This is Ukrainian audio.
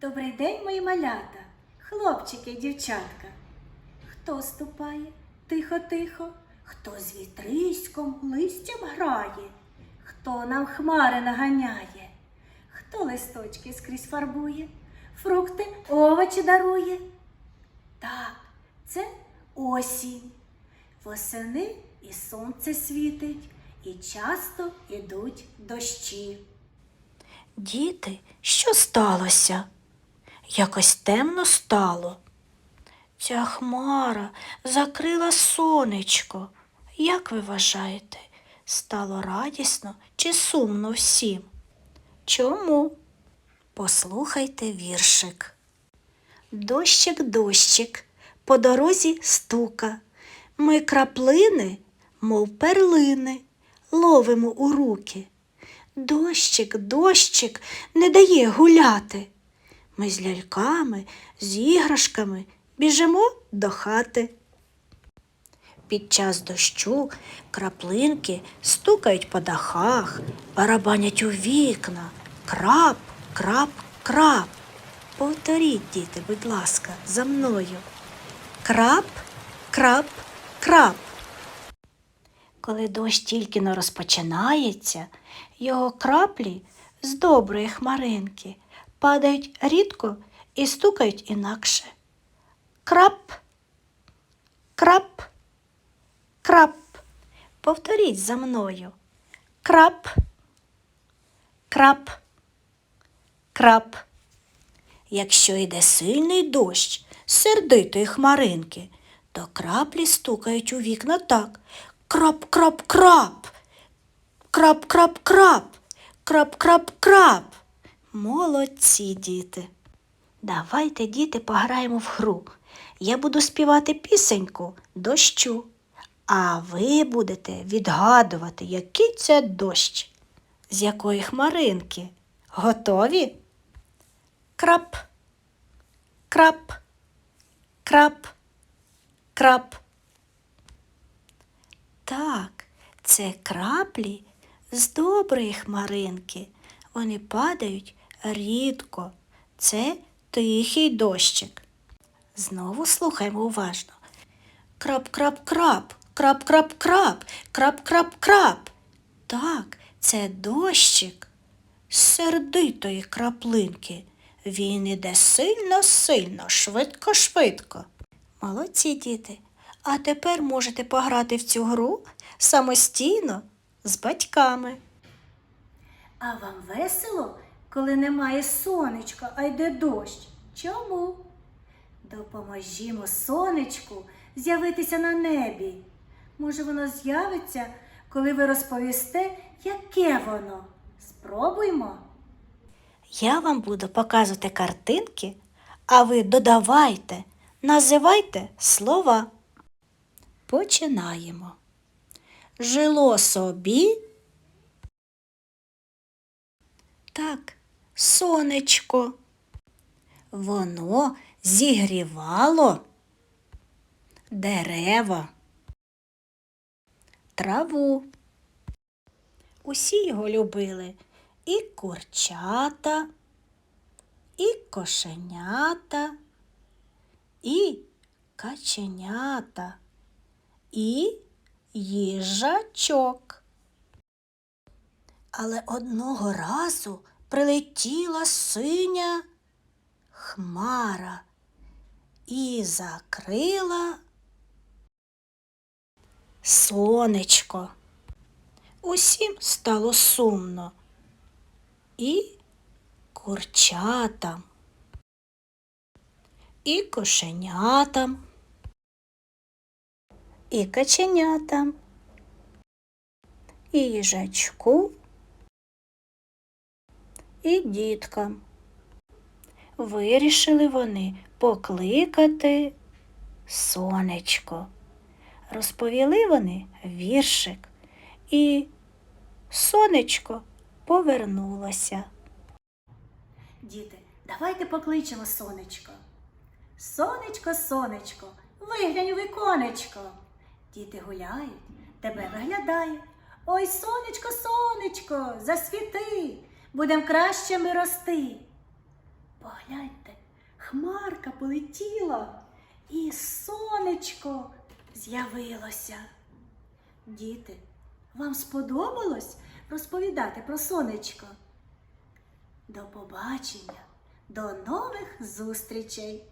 Добрий день, мої малята, хлопчики і дівчатка. Хто ступає тихо-тихо, хто з вітриськом листям грає, хто нам хмари наганяє, хто листочки скрізь фарбує, фрукти, овочі дарує. Так, це осінь. Восени і сонце світить, і часто ідуть дощі. Діти, що сталося? Якось темно стало. Ця хмара закрила сонечко. Як ви вважаєте, стало радісно чи сумно всім? Чому? Послухайте віршик. Дощик, дощик, по дорозі стука. Ми краплини, мов перлини, ловимо у руки. Дощик, дощик не дає гуляти. Ми з ляльками, з іграшками біжимо до хати. Під час дощу краплинки стукають по дахах, барабанять у вікна. Крап, крап, крап. Повторіть, діти, будь ласка, за мною. Крап, крап, крап. Коли дощ тільки не розпочинається, його краплі з доброї хмаринки падають рідко і стукають інакше. Крап, крап, крап. Повторіть за мною. Крап, крап, крап. Якщо йде сильний дощ сердитої хмаринки, то краплі стукають у вікна так. Крап, крап, крап. Молодці, діти. Давайте, діти, пограємо в гру. Я буду співати пісеньку дощу, а ви будете відгадувати, який це дощ, з якої хмаринки. Готові? Крап, крап, крап, крап. Так, це краплі з доброї хмаринки. Вони падають рідко. Це тихий дощик. Знову слухаємо уважно. Крап-крап-крап, крап-крап-крап, крап-крап-крап. Так, це дощик сердитої краплинки. Він іде сильно-сильно, швидко-швидко. Молодці діти. А тепер можете пограти в цю гру самостійно з батьками. А вам весело? Коли немає сонечка, а йде дощ? Чому? Допоможімо сонечку з'явитися на небі. Може, воно з'явиться, коли ви розповісте, яке воно. Спробуймо. Я вам буду показувати картинки, а ви додавайте, називайте слова. Починаємо. Жило собі. Так, сонечко. Воно зігрівало дерева, траву. Усі його любили і курчата, і кошенята, і каченята, і їжачок. Але одного разу прилетіла синя хмара і закрила сонечко. Усім стало сумно. І курчатам, і кошенятам, і каченятам, і їжачку, і діткам. Вирішили вони покликати сонечко. Розповіли вони віршик, і сонечко повернулося. Діти, давайте покличемо сонечко. Сонечко, сонечко, виглянь у віконечко. Діти гуляють, тебе виглядають. Ой, сонечко, сонечко, засвіти, будем кращими рости. Погляньте, хмарка полетіла, і сонечко з'явилося. Діти, вам сподобалось розповідати про сонечко? До побачення, до нових зустрічей!